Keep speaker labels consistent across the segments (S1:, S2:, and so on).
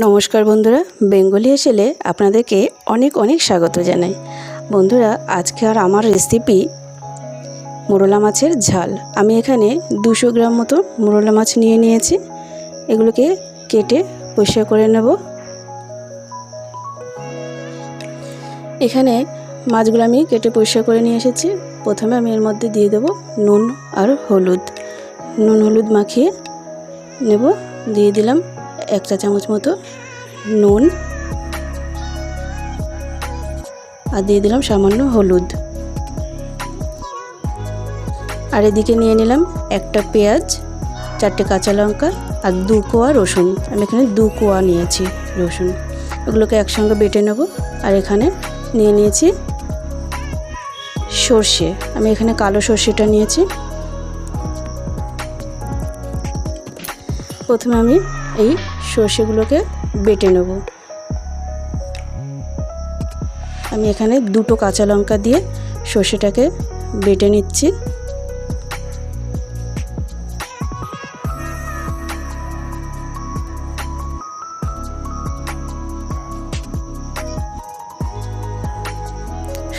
S1: নমস্কার বন্ধুরা, বেঙ্গলি হেসেলে আপনাদেরকে অনেক অনেক স্বাগত জানাই। বন্ধুরা, আজকে আর আমার রেসিপি মোরলা মাছের ঝাল। আমি এখানে দুশো গ্রাম মতো মোরলা মাছ নিয়ে নিয়েছি। এগুলোকে কেটে পরিষ্কার করে নেব। এখানে মাছগুলো আমি কেটে পরিষ্কার করে নিয়ে এসেছি। প্রথমে আমি এর মধ্যে দিয়ে দেব নুন আর হলুদ। নুন হলুদ মাখিয়ে নেব। দিয়ে দিলাম এক চা চামচ মতো নুন আর দিয়ে দিলাম সামান্য হলুদ। আর এদিকে নিয়ে নিলাম একটা পেঁয়াজ, চারটে কাঁচা লঙ্কা আর দু কোয়া রসুন। আমি এখানে দু কোয়া নিয়েছি রসুন। ওগুলোকে একসঙ্গে বেটে নেব। আর এখানে নিয়ে নিয়েছি সর্ষে। আমি এখানে কালো সর্ষেটা নিয়েছি। প্রথমে আমি এই সর্ষেগুলোকে বেটে নেব। আমি এখানে দুটো কাঁচা লঙ্কা দিয়ে সর্ষেটাকে বেটে নিচ্ছি।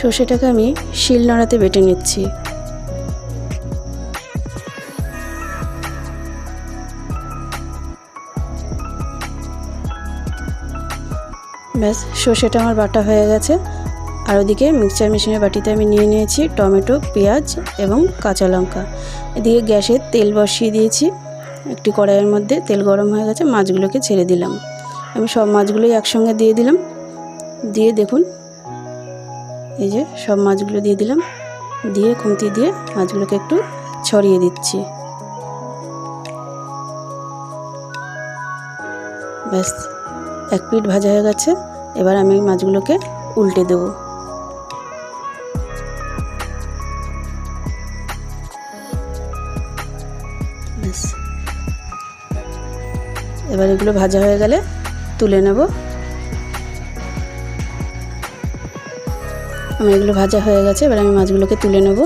S1: সর্ষেটাকে আমি শিল নোড়াতে বেটে নিচ্ছি। ব্যাস, সর্ষেটা আমার বাটা হয়ে গেছে। আর ওদিকে মিক্সচার মেশিনের বাটিতে আমি নিয়ে নিয়েছি টমেটো, পেঁয়াজ এবং কাঁচা লঙ্কা। এদিকে গ্যাসে তেল বসিয়ে দিয়েছি। একটি কড়াইয়ের মধ্যে তেল গরম হয়ে গেছে, মাছগুলোকে ছেড়ে দিলাম। আমি সব মাছগুলোই একসঙ্গে দিয়ে দিলাম। দিয়ে দেখুন, এই যে সব মাছগুলো দিয়ে দিলাম। দিয়ে খুন্তি দিয়ে মাছগুলোকে একটু ছড়িয়ে দিচ্ছি। ব্যাস। এক পিঠ ভাজা হয়ে গেছে। এবার আমি মাছগুলোকে উল্টে দেব। এবার এগুলো ভাজা হয়ে গেলে তুলে নেব। আমার এগুলো ভাজা হয়ে গেছে, এবার আমি মাছগুলোকে তুলে নেব।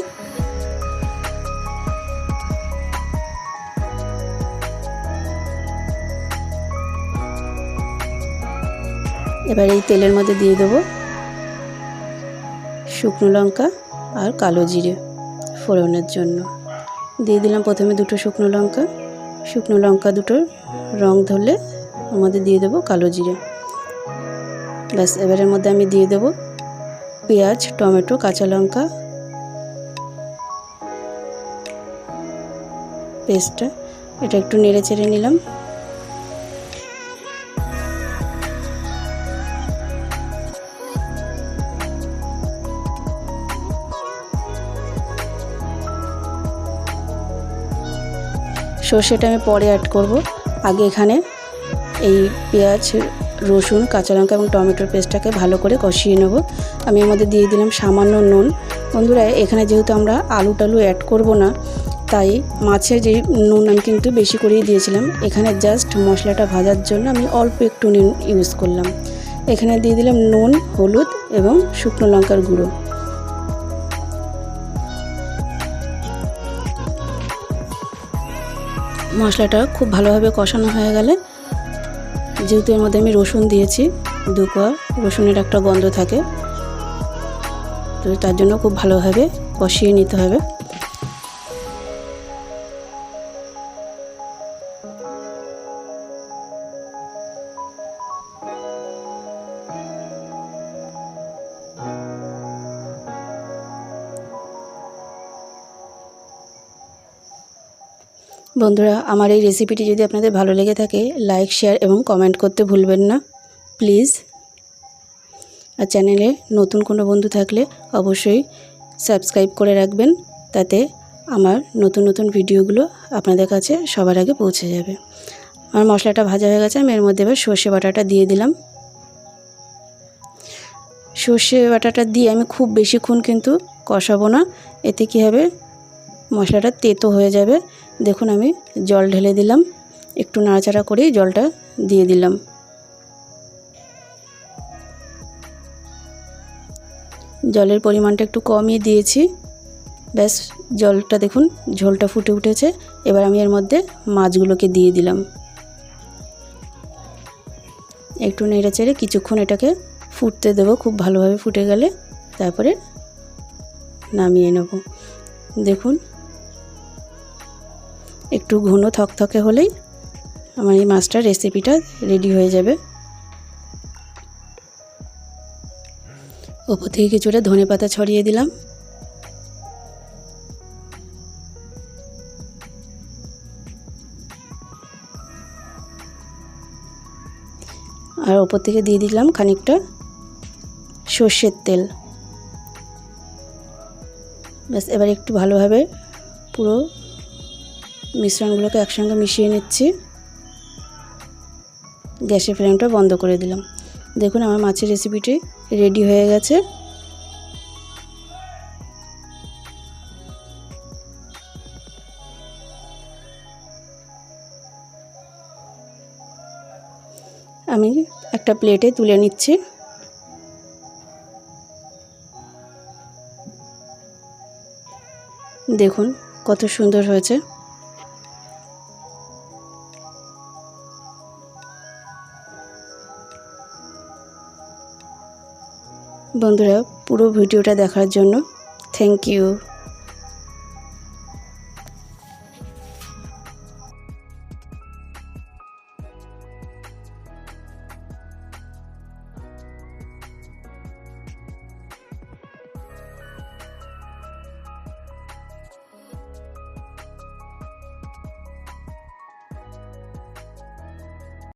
S1: এবার এই তেলের মধ্যে দিয়ে দেবো শুকনো লঙ্কা আর কালো জিরে ফোড়নের জন্য। দিয়ে দিলাম প্রথমে দুটো শুকনো লঙ্কা। শুকনো লঙ্কা দুটোর রং ধরলে ওর মধ্যে দিয়ে দেবো কালো জিরে। ব্যাস, এবারের মধ্যে আমি দিয়ে দেবো পেঁয়াজ, টমেটো, কাঁচা লঙ্কা। পেস্টটা, এটা একটু নেড়ে চেড়ে নিলাম। সর্ষেটা আমি পরে অ্যাড করব। আগে এখানে এই পেঁয়াজ, রসুন, কাঁচা লঙ্কা এবং টমেটোর পেস্টটাকে ভালো করে কষিয়ে নেব। আমি মধ্যে দিয়ে দিলাম সামান্য নুন। বন্ধুরা, এখানে যেহেতু আমরা আলু টালু অ্যাড করব না, তাই মাছের যে নুন আমি কিন্তু বেশি করেই দিয়েছিলাম। এখানে জাস্ট মশলাটা ভাজার জন্য আমি অল্প একটু নুন ইউজ করলাম। এখানে দিয়ে দিলাম নুন, হলুদ এবং শুকনো লঙ্কার গুঁড়ো। মশলাটা খুব ভালোভাবে কষানো হয়ে গেলে যেহেতু এর মধ্যে আমি রসুন দিয়েছি, দু কোয়া রসুনের একটা গন্ধ থাকে, তো তার জন্য খুব ভালোভাবে কষিয়ে নিতে হবে। বন্ধুরা, আমার এই রেসিপিটি যদি আপনাদের ভালো লেগে থাকে লাইক শেয়ার এবং কমেন্ট করতে ভুলবেন না। প্লিজ আর চ্যানেলে নতুন কোনো বন্ধু থাকলে অবশ্যই সাবস্ক্রাইব করে রাখবেন, তাতে আমার নতুন নতুন ভিডিওগুলো আপনাদের কাছে সবার আগে পৌঁছে যাবে। আমার মশলাটা ভাজা হয়ে গেছে, আমি এর মধ্যে এবার সর্ষে বাটাটা দিয়ে দিলাম। সর্ষে বাটাটা দিয়ে আমি খুব বেশিক্ষণ কিন্তু কষাবো না, এতে কী হবে? মশলাটা তেতো হয়ে যাবে। দেখুন, আমি জল ঢেলে দিলাম। একটু নাড়াচাড়া করেই জলটা দিয়ে দিলাম। জলের পরিমাণটা একটু কমই দিয়েছি। ব্যাস, জলটা দেখুন, ঝোলটা ফুটে উঠেছে। এবার আমি এর মধ্যে মাছগুলোকে দিয়ে দিলাম। একটু নেড়ে চেড়ে কিছুক্ষণ এটাকে ফুটতে দেবো। খুব ভালোভাবে ফুটে গেলে তারপরে নামিয়ে নেব। দেখুন একটু ঘন থকথকে হলেই আমার এই মাছটার রেসিপিটা রেডি হয়ে যাবে। ওপর থেকে কিছুটা ধনে পাতা ছড়িয়ে দিলাম। আর ওপর থেকে দিয়ে দিলাম খানিকটা সর্ষের তেল। ব্যাস, এবার একটু ভালোভাবে পুরো মিশ্রণগুলোকে একসঙ্গে মিশিয়ে নিচ্ছি। গ্যাসের ফ্লেমটা বন্ধ করে দিলাম। দেখুন আমার মাছের রেসিপিটি রেডি হয়ে গেছে। আমি একটা প্লেটে তুলে নিচ্ছি। দেখুন কত সুন্দর হয়েছে। বন্ধুরা পুরো ভিডিওটা দেখার জন্য থ্যাংক ইউ।